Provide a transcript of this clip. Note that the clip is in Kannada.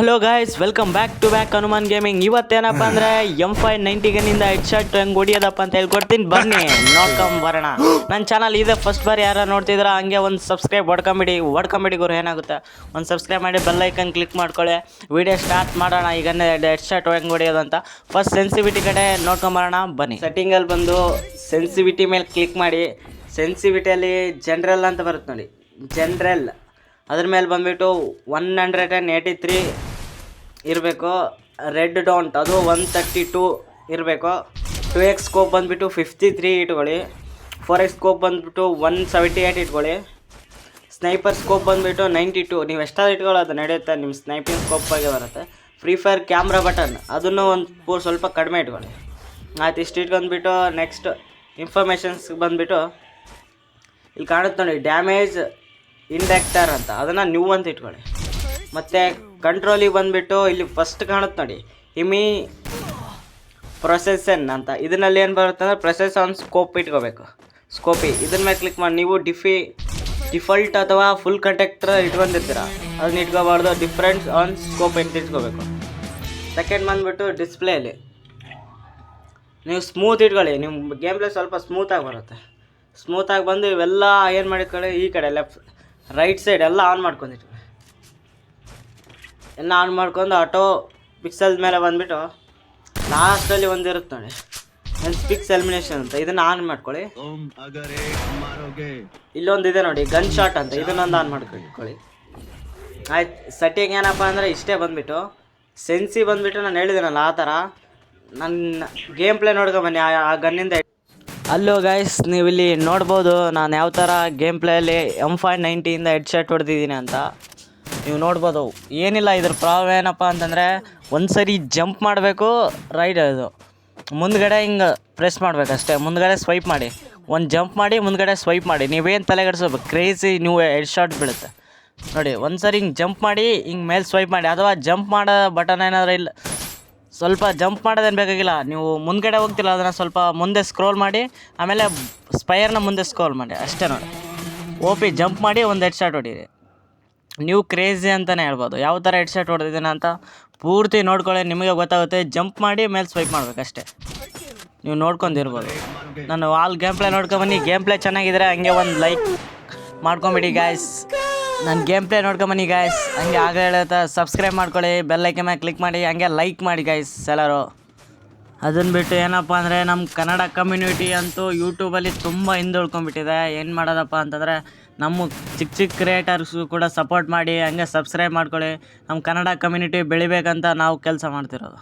Hello guys welcome back to back Hanuman gaming ಇವತ್ತೇನಪ್ಪ ಅಂದ್ರೆ ಎಂ ಫೈ ನೈಂಟಿ ಗನ್ನಿಂದ ಹೆಡ್ ಶಾಟ್ ಹೆಂಗ್ ಹೊಡಿಯೋದಪ್ಪ ಅಂತ ಹೇಳ್ಕೊಡ್ತೀನಿ. ಬನ್ನಿ, ನೋಡ್ಕೊಂಡ್ ಬರೋಣ. ನನ್ನ ಚಾನಲ್ ಇದೆ. ಫಸ್ಟ್ ಬಾರಿ ಯಾರು ನೋಡ್ತಿದ್ರ ಹಂಗೆ ಒಂದು ಸಬ್ಸ್ಕ್ರೈಬ್ ಹೊಡ್ಕೊಂಬಿಡಿ. ಹೊಡ್ಕೊಂಬಿಡಿ ಗುರು ಏನಾಗುತ್ತೆ? ಒಂದು ಸಬ್ಸ್ಕ್ರೈಬ್ ಮಾಡಿ ಬೆಲ್ ಐಕನ್ ಕ್ಲಿಕ್ ಮಾಡ್ಕೊಳ್ಳಿ. ವಿಡಿಯೋ ಸ್ಟಾರ್ಟ್ ಮಾಡೋಣ. ಈಗ ಹೆಡ್ ಶಾಟ್ ಹೆಂಗ್ ಅಂತ. ಫಸ್ಟ್ ಸೆನ್ಸಿವಿಟಿ ಕಡೆ ನೋಡ್ಕೊಂಬರೋಣ ಬನ್ನಿ. ಸೆಟ್ಟಿಂಗಲ್ಲಿ ಬಂದು ಸೆನ್ಸಿವಿಟಿ ಮೇಲೆ ಕ್ಲಿಕ್ ಮಾಡಿ. ಸೆನ್ಸಿವಿಟಿಯಲ್ಲಿ ಜನರಲ್ ಅಂತ ಬರುತ್ತೆ ನೋಡಿ. ಜನರಲ್ ಅದ್ರ ಮೇಲೆ ಬಂದ್ಬಿಟ್ಟು one hundred and eighty three ಇರಬೇಕು. ರೆಡ್ ಡಾಂಟ್ ಅದು ಒನ್ ತರ್ಟಿ ಟೂ ಇರಬೇಕು. ಟು ಎಕ್ಸ್ ಸ್ಕೋಪ್ ಬಂದುಬಿಟ್ಟು ಫಿಫ್ಟಿ ತ್ರೀ ಇಟ್ಕೊಳ್ಳಿ. ಫೋರ್ ಎಕ್ಸ್ ಸ್ಕೋಪ್ ಬಂದುಬಿಟ್ಟು ಒನ್ ಸೆವೆಂಟಿ ಏಯ್ಟ್ ಇಟ್ಕೊಳ್ಳಿ. ಸ್ನೈಪರ್ ಸ್ಕೋಪ್ ಬಂದುಬಿಟ್ಟು ನೈಂಟಿ ಟು ನೀವು ಎಷ್ಟಾದ್ರು ಇಟ್ಕೊಳ್ಳೋದು ನಡೆಯುತ್ತೆ. ನಿಮ್ಮ ಸ್ನೈಪಿಂಗ್ ಆಗಿ ಬರುತ್ತೆ. ಫ್ರೀ ಫೈರ್ ಕ್ಯಾಮ್ರಾ ಬಟನ್ ಅದನ್ನು ಒಂದು ಸ್ವಲ್ಪ ಕಡಿಮೆ ಇಟ್ಕೊಳ್ಳಿ. ಆಯ್ತು, ಇಷ್ಟು ಇಟ್ಕೊಂಡ್ಬಿಟ್ಟು ನೆಕ್ಸ್ಟ್ ಇನ್ಫಾರ್ಮೇಷನ್ಸ್ಗೆ ಬಂದುಬಿಟ್ಟು ಇಲ್ಲಿ ಕಾಣುತ್ತೆ ನೋಡಿ ಡ್ಯಾಮೇಜ್ ಇಂಡೆಕ್ಟರ್ ಅಂತ. ಅದನ್ನು ನ್ಯೂ ಅಂತ ಇಟ್ಕೊಳ್ಳಿ. ಮತ್ತು ಕಂಟ್ರೋಲಿಗೆ ಬಂದುಬಿಟ್ಟು ಇಲ್ಲಿ ಫಸ್ಟ್ ಕಾಣುತ್ತೆ ನೋಡಿ. ಇಮಿ ಪ್ರೊಸೆಸನ್ ಅಂತ. ಇದರಲ್ಲಿ ಏನು ಬರುತ್ತೆ ಅಂದರೆ ಪ್ರೊಸೆಸ್ ಆನ್ ಸ್ಕೋಪ್ ಇಟ್ಕೋಬೇಕು. ಸ್ಕೋಪಿ ಇದನ್ನ ಮೇಲೆ ಕ್ಲಿಕ್ ಮಾಡಿ ನೀವು ಡಿಫಿ ಡಿಫಾಲ್ಟ್ ಅಥವಾ ಫುಲ್ ಕಂಟ್ಯಾಕ್ಟರ್ ಇಟ್ಕೊಂಡಿರ್ತೀರ ಅದನ್ನ ಇಟ್ಕೋಬಾರ್ದು. ಡಿಫ್ರೆಂಟ್ ಆನ್ ಸ್ಕೋಪ್ ಅಂತ ಇಟ್ಕೋಬೇಕು. ಸೆಕೆಂಡ್ ಬಂದುಬಿಟ್ಟು ಡಿಸ್ಪ್ಲೇಲಿ ನೀವು ಸ್ಮೂತ್ ಇಟ್ಕೊಳ್ಳಿ. ನಿಮ್ಮ ಗೇಮ್ ಪ್ಲೇ ಸ್ವಲ್ಪ ಸ್ಮೂತಾಗಿ ಬರುತ್ತೆ. ಸ್ಮೂತಾಗಿ ಬಂದು ಇವೆಲ್ಲ ಏನು ಮಾಡಿಕೊಳ್ಳಿ ಈ ಕಡೆ ಲೆಫ್ಟ್ ರೈಟ್ ಸೈಡ್ ಎಲ್ಲ ಆನ್ ಮಾಡ್ಕೊಂಡಿಟ್ಕೊಳ್ಳಿ ಎಲ್ಲ ಆನ್ ಮಾಡ್ಕೊಂಡು ಆಟೋ ಪಿಕ್ಸೆಲ್ ಮೇಲೆ ಬಂದ್ಬಿಟ್ಟು ಲಾಸ್ಟಲ್ಲಿ ಒಂದಿರುತ್ತೆ ನೋಡಿ. ಪಿಕ್ಸ್ ಎಲಿಮಿನೇಷನ್ ಅಂತ. ಇದನ್ನ ಆನ್ ಮಾಡ್ಕೊಳ್ಳಿ. ಇಲ್ಲೊಂದು ಇದೆ ನೋಡಿ ಗನ್ ಶಾಟ್ ಅಂತ. ಇದನ್ನೊಂದು ಆನ್ ಮಾಡ್ಕೊಳ್ಳಿ. ಆಯ್ತು ಸೆಟ್ಟಿಂಗ್ ಏನಪ್ಪ ಅಂದರೆ ಇಷ್ಟೇ ಬಂದ್ಬಿಟ್ಟು. ಸೆನ್ಸಿ ಬಂದ್ಬಿಟ್ಟು ನಾನು ಹೇಳಿದ್ದೀನಲ್ಲ ಆ ಥರ. ನನ್ನ ಗೇಮ್ ಪ್ಲೇ ನೋಡ್ಕೊ ಬನ್ನಿ ಆ ಗನ್ನಿಂದ ಅಲ್ಲೋ ಗೈಸ್ ನೀವಿಲ್ಲಿ ನೋಡ್ಬೋದು ನಾನು ಯಾವ ಥರ ಗೇಮ್ ಪ್ಲೇಯಲ್ಲಿ ಎಂ ಫೈವ್ ನೈಂಟಿಯಿಂದ ಹೆಡ್ ಶಾಟ್ ಹೊಡೆದಿದ್ದೀನಿ ಅಂತ. ನೀವು ನೋಡ್ಬೋದು. ಏನಿಲ್ಲ, ಇದ್ರ ಪ್ರಾಬ್ಲಮ್ ಏನಪ್ಪ ಅಂತಂದರೆ ಒಂದು ಸರಿ ಜಂಪ್ ಮಾಡಬೇಕು ರೈಡ್ ಅದು. ಮುಂದ್ಗಡೆ ಹಿಂಗೆ ಪ್ರೆಸ್ ಮಾಡಬೇಕಷ್ಟೇ. ಮುಂದ್ಗಡೆ ಸ್ವೈಪ್ ಮಾಡಿ. ಒಂದು ಜಂಪ್ ಮಾಡಿ, ಮುಂದ್ಗಡೆ ಸ್ವೈಪ್ ಮಾಡಿ. ನೀವೇನು ತಲೆಗೆಡಿಸ್ಬೇಕು? ಕ್ರೇಜಿ ನೀವು ಹೆಡ್ ಶಾಟ್ ಬೀಳುತ್ತೆ. ನೋಡಿ ಒಂದು ಸರಿ ಹಿಂಗೆ ಜಂಪ್ ಮಾಡಿ, ಹಿಂಗೆ ಮೇಲೆ ಸ್ವೈಪ್ ಮಾಡಿ. ಅಥವಾ ಜಂಪ್ ಮಾಡೋ ಬಟನ್ ಏನಾದರೂ ಇಲ್ಲ, ಸ್ವಲ್ಪ ಜಂಪ್ ಮಾಡೋದೇನು ಬೇಕಾಗಿಲ್ಲ. ನೀವು ಮುಂದ್ಗಡೆ ಹೋಗ್ತಿಲ್ಲ, ಅದನ್ನು ಸ್ವಲ್ಪ ಮುಂದೆ ಸ್ಕ್ರೋಲ್ ಮಾಡಿ, ಆಮೇಲೆ ಸ್ಪೈರ್ನ ಮುಂದೆ ಸ್ಕ್ರೋಲ್ ಮಾಡಿ. ಅಷ್ಟೇ ನೋಡಿ. ಓ ಪಿ ಜಂಪ್ ಮಾಡಿ, ಒಂದು ಹೆಡ್ ಶಾಟ್ ಹೊಡೀರಿ. ನೀವು ಕ್ರೇಜಿ ಅಂತಲೇ ಹೇಳ್ಬೋದು. ಯಾವ ಥರ ಹೆಡ್ ಶಾಟ್ ಹೊಡೆದಿದ್ದೀನಿ ಅಂತ ಪೂರ್ತಿ ನೋಡ್ಕೊಳ್ಳಿ, ನಿಮಗೆ ಗೊತ್ತಾಗುತ್ತೆ. ಜಂಪ್ ಮಾಡಿ ಮೇಲೆ ಸ್ವೈಪ್ ಮಾಡಬೇಕಷ್ಟೇ. ನೀವು ನೋಡ್ಕೊಂಡಿರ್ಬೋದು. ನಾನು ಆಲ್ ಗೇಮ್ ಪ್ಲೇ ನೋಡ್ಕೊಂಬನ್ನಿ. ಗೇಮ್ ಪ್ಲೇ ಚೆನ್ನಾಗಿದ್ರೆ ಹಂಗೆ ಒಂದು ಲೈಕ್ ಮಾಡ್ಕೊಂಬಿಡಿ ಗಾಯ್ಸ್ ನಾನು ಗೇಮ್ ಪ್ಲೇ ನೋಡ್ಕೊಂಬನ್ನಿ ಗಾಯ್ಸ್ ಹಂಗೆ ಆಗ ಹೇಳುತ್ತಾ ಸಬ್ಸ್ಕ್ರೈಬ್ ಮಾಡ್ಕೊಳ್ಳಿ. ಬೆಲ್ಲೈಕೆ ಮೇಲೆ ಕ್ಲಿಕ್ ಮಾಡಿ, ಹಂಗೆ ಲೈಕ್ ಮಾಡಿ ಗಾಯ್ಸ್ ಎಲ್ಲರೂ. ಅದನ್ನು ಬಿಟ್ಟು ಏನಪ್ಪ ಅಂದರೆ ನಮ್ಮ ಕನ್ನಡ ಕಮ್ಯುನಿಟಿ ಅಂತೂ ಯೂಟ್ಯೂಬಲ್ಲಿ ತುಂಬ ಹಿಂದುಳ್ಕೊಂಬಿಟ್ಟಿದೆ ಏನು ಮಾಡೋದಪ್ಪ ಅಂತಂದರೆ ನಮ್ಮ ಚಿಕ್ಕ ಚಿಕ್ಕ ಕ್ರಿಯೇಟರ್ಸು ಕೂಡ ಸಪೋರ್ಟ್ ಮಾಡಿ, ಹಂಗೆ ಸಬ್ಸ್ಕ್ರೈಬ್ ಮಾಡ್ಕೊಳ್ಳಿ. ನಮ್ಮ ಕನ್ನಡ ಕಮ್ಯುನಿಟಿ ಬೆಳಿಬೇಕಂತ ನಾವು ಕೆಲಸ ಮಾಡ್ತಿರೋದು.